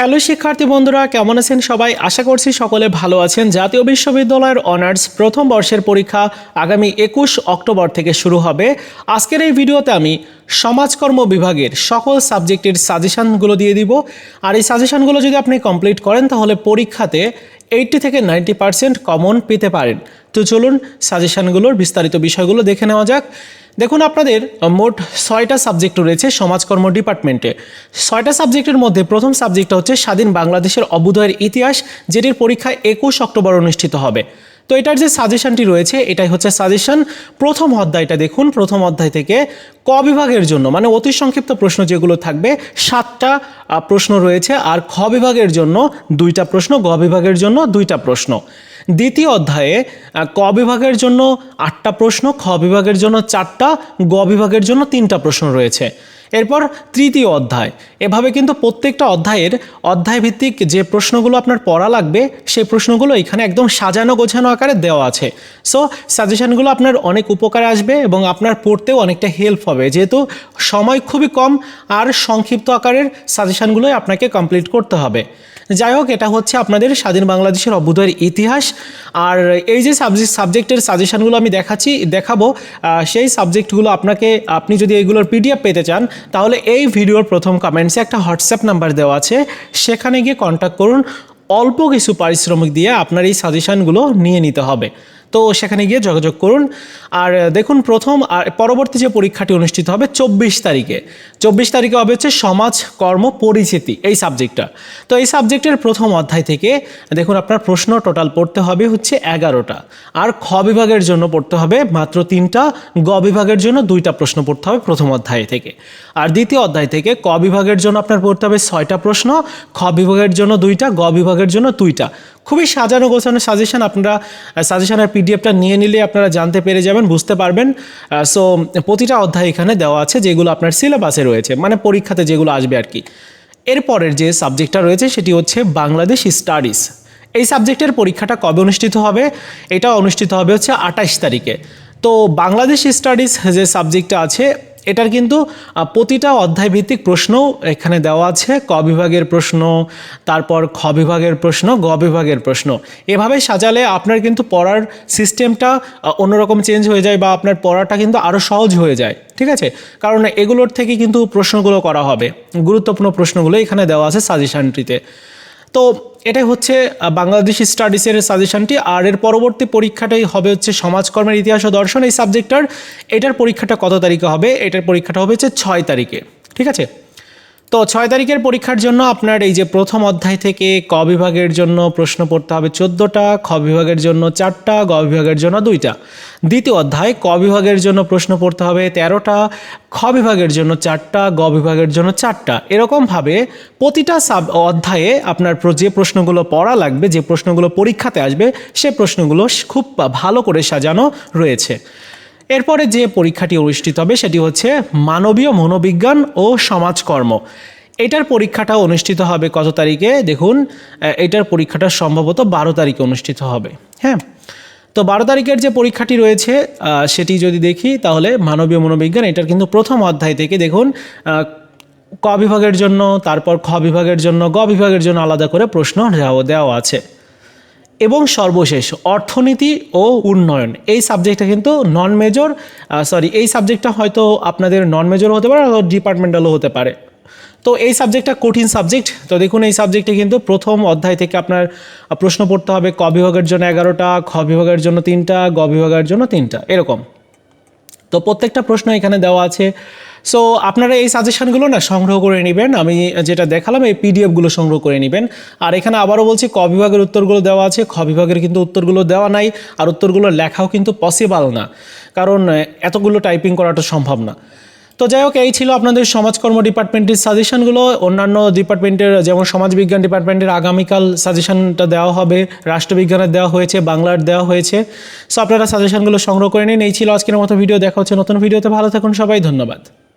Hello শিক্ষার্থী বন্ধুরা, কেমন আছেন সবাই? আশা করছি সকলে ভালো আছেন। জাতীয় বিশ্ববিদ্যালয়ের অনার্স প্রথম বর্ষের পরীক্ষা আগামী একুশ অক্টোবর থেকে শুরু হবে। আজকের এই ভিডিওতে আমি সমাজকর্ম বিভাগের সকল সাবজেক্টের সাজেশানগুলো দিয়ে দিব। আর এই সাজেশানগুলো যদি আপনি কমপ্লিট করেন, তাহলে পরীক্ষাতে এইটটি থেকে নাইনটি পার্সেন্ট কমন পেতে পারেন। তো চলুন সাজেশনগুলোর বিস্তারিত বিষয়গুলো দেখে নেওয়া যাক। দেখুন আপনাদের মোট ছয়টা সাবজেক্ট রয়েছে সমাজকর্ম ডিপার্টমেন্টে ছয়টা সাবজেক্টের মধ্যে প্রথম সাবজেক্টটা হচ্ছে স্বাধীন বাংলাদেশের অবুদয়ের ইতিহাস, যেটির পরীক্ষা একুশ অক্টোবর অনুষ্ঠিত হবে। তো এটার যে সাজেশনটি রয়েছে, এটাই হচ্ছে সাজেশন প্রথম অধ্যায়টা দেখুন, প্রথম অধ্যায় থেকে ক বিভাগের জন্য মানে অতি সংক্ষিপ্ত প্রশ্ন যেগুলো থাকবে, সাতটা প্রশ্ন রয়েছে, আর খ বিভাগের জন্য দুইটা প্রশ্ন, গ বিভাগের জন্য দুইটা প্রশ্ন। দ্বিতীয় অধ্যায়ে ক বিভাগের জন্য আটটা প্রশ্ন, খ বিভাগের জন্য চারটা, গ বিভাগের জন্য তিনটা প্রশ্ন রয়েছে। এরপর তৃতীয় অধ্যায়। এভাবে কিন্তু প্রত্যেকটা অধ্যায়ের অধ্যায়ভিত্তিক যে প্রশ্নগুলো আপনার পড়া লাগবে, সেই প্রশ্নগুলো এখানে একদম সাজানো গোছানো আকারে দেওয়া আছে। সো সাজেশানগুলো আপনার অনেক উপকারে আসবে এবং আপনার পড়তেও অনেকটা হেল্প হবে। যেহেতু সময় খুবই কম, আর সংক্ষিপ্ত আকারের সাজেশানগুলোই আপনাকে কমপ্লিট করতে হবে। যাই হোক, এটা হচ্ছে আপনাদের স্বাধীন বাংলাদেশের অভ্যুদয়ের ইতিহাস। আর এই যে সাবজেক্ট সাবজেক্টের সাজেশানগুলো আমি দেখাচ্ছি, দেখাবো সেই সাবজেক্টগুলো আপনাকে, আপনি যদি এগুলোর পিডিএফ পেতে চান, তাহলে এই ভিডিওর প্রথম কমেন্টসে একটা হোয়াটসঅ্যাপ নাম্বার দেওয়া আছে। সেখানে গিয়ে কন্ট্যাক্ট করুন। অল্প কিছু পারিশ্রমিক দিয়ে আপনার এই সাজেশানগুলো নিয়ে নিতে হবে। তো সেখানে গিয়ে যোগাযোগ করুন। আর দেখুন, প্রথম আর পরবর্তী যে পরীক্ষাটি অনুষ্ঠিত হবে চব্বিশ তারিখে। চব্বিশ তারিখে হবে হচ্ছে সমাজ, কর্ম, পরিচিতি এই সাবজেক্টটা। তো এই সাবজেক্টের প্রথম অধ্যায় থেকে দেখুন, আপনার প্রশ্ন টোটাল পড়তে হবে হচ্ছে এগারোটা। আর খ বিভাগের জন্য পড়তে হবে মাত্র তিনটা, গ বিভাগের জন্য দুইটা প্রশ্ন পড়তে হবে প্রথম অধ্যায় থেকে। আর দ্বিতীয় অধ্যায় থেকে ক বিভাগের জন্য আপনার পড়তে হবে ছয়টা প্রশ্ন, খ বিভাগের জন্য দুইটা, গ বিভাগের জন্য দুইটা। খুবই সাজানো গোছানো সাজেশান আপনারা সাজেশনের পিডিএফটা নিয়ে নিলে আপনারা জানতে পেরে যাবেন, বুঝতে পারবেন। সো প্রতিটা অধ্যায় এখানে দেওয়া আছে, যেগুলো আপনার সিলেবাসে রয়েছে মানে পরীক্ষাতে যেগুলো আসবে আর কি। এরপরের যে সাবজেক্টটা রয়েছে, সেটি হচ্ছে বাংলাদেশ স্টাডিজ। এই সাবজেক্টের পরীক্ষাটা কবে অনুষ্ঠিত হবে? এটা অনুষ্ঠিত হবে হচ্ছে আঠাশ তারিখে। তো বাংলাদেশ স্টাডিজ যে সাবজেক্টটা আছে এটার কিন্তু প্রতিটা অধ্যায় ভিত্তিক প্রশ্ন এখানে দেওয়া আছে। ক বিভাগের প্রশ্ন, তারপর খ বিভাগের প্রশ্ন, গ বিভাগের প্রশ্ন। এভাবে সাজালে আপনার কিন্তু পড়ার সিস্টেমটা অন্যরকম চেঞ্জ হয়ে যায় বা আপনার পড়াটা কিন্তু আরও সহজ হয়ে যায়। ঠিক আছে? কারণ এগুলোর থেকে কিন্তু প্রশ্নগুলো করা হবে। গুরুত্বপূর্ণ প্রশ্নগুলো এখানে দেওয়া আছে সাজেশনটিতে। তো এটাই হচ্ছে বাংলাদেশ স্টাডিজের সাজেশনটি আর এর পরবর্তী পরীক্ষাটাই হবে হচ্ছে সমাজকর্মের ইতিহাস ও দর্শন। এই সাবজেক্টটার এটার পরীক্ষাটা কত তারিখে হবে? এটার পরীক্ষাটা হবে হচ্ছে ছয় তারিখে। ঠিক আছে? তো ছয় তারিখের পরীক্ষার জন্য আপনার এই যে প্রথম অধ্যায় থেকে ক বিভাগের জন্য প্রশ্ন পড়তে হবে চোদ্দোটা, খ বিভাগের জন্য চারটা, গ বিভাগের জন্য দুইটা। দ্বিতীয় অধ্যায়, ক বিভাগের জন্য প্রশ্ন পড়তে হবে তেরোটা, খ বিভাগের জন্য চারটা, গ বিভাগের জন্য চারটা। এরকমভাবে প্রতিটা সাব অধ্যায়ে আপনার যে প্রশ্নগুলো পড়া লাগবে, যে প্রশ্নগুলো পরীক্ষাতে আসবে, সে প্রশ্নগুলো খুব ভালো করে সাজানো রয়েছে। এরপরে যে পরীক্ষাটি অনুষ্ঠিত হবে সেটি হচ্ছে মানবীয় মনোবিজ্ঞান ও সমাজকর্ম। এটার পরীক্ষাটা অনুষ্ঠিত হবে কত তারিখে? দেখুন এটার পরীক্ষাটা সম্ভবত বারো তারিখে অনুষ্ঠিত হবে। হ্যাঁ? তো বারো তারিখের যে পরীক্ষাটি রয়েছে সেটি যদি দেখি, তাহলে মানবীয় মনোবিজ্ঞান এটার কিন্তু প্রথম অধ্যায় থেকে দেখুন ক বিভাগের জন্য, তারপর খ বিভাগের জন্য, গ বিভাগের জন্য আলাদা করে প্রশ্ন দেওয়া আছে। এবং সর্বশেষ, অর্থনীতি ও উন্নয়ন। এই সাবজেক্টটা কিন্তু নন মেজর সরি এই সাবজেক্টটা হয়তো আপনাদের নন মেজর হতে পারে অথবা ডিপার্টমেন্টালও হতে পারে। তো এই সাবজেক্টটা কঠিন সাবজেক্ট তো দেখুন, এই সাবজেক্টে কিন্তু প্রথম অধ্যায় থেকে আপনার প্রশ্ন পড়তে হবে, ক বিভাগের জন্য এগারোটা, খ বিভাগের জন্য তিনটা, গ বিভাগের জন্য তিনটা, এরকম। তো প্রত্যেকটা প্রশ্ন এখানে দেওয়া আছে। সো আপনারা এই সাজেশনগুলো না সংগ্রহ করে নেবেন। আমি যেটা দেখালাম, এই পিডিএফগুলো সংগ্রহ করে নেবেন। আর এখানে আবারও বলছি, ক বিভাগের উত্তরগুলো দেওয়া আছে। খ বিভাগের কিন্তু উত্তরগুলো দেওয়া নাই, আর উত্তরগুলো লেখাও কিন্তু পসিবল না। কারণ এতগুলো টাইপিং করাটা সম্ভব না। তো যাই হোক, এই ছিল আপনাদের সমাজকর্ম ডিপার্টমেন্টের সাজেশনগুলো অন্যান্য ডিপার্টমেন্টের, যেমন সমাজবিজ্ঞান ডিপার্টমেন্টের আগামীকাল সাজেশনটা দেওয়া হবে। রাষ্ট্রবিজ্ঞানের দেওয়া হয়েছে, বাংলার দেওয়া হয়েছে। সো আপনারা সাজেশনগুলো সংগ্রহ করে নিন। এই ছিল আজকের মতো ভিডিও। দেখা হচ্ছে নতুন ভিডিওতে। ভালো থাকুন সবাই। ধন্যবাদ।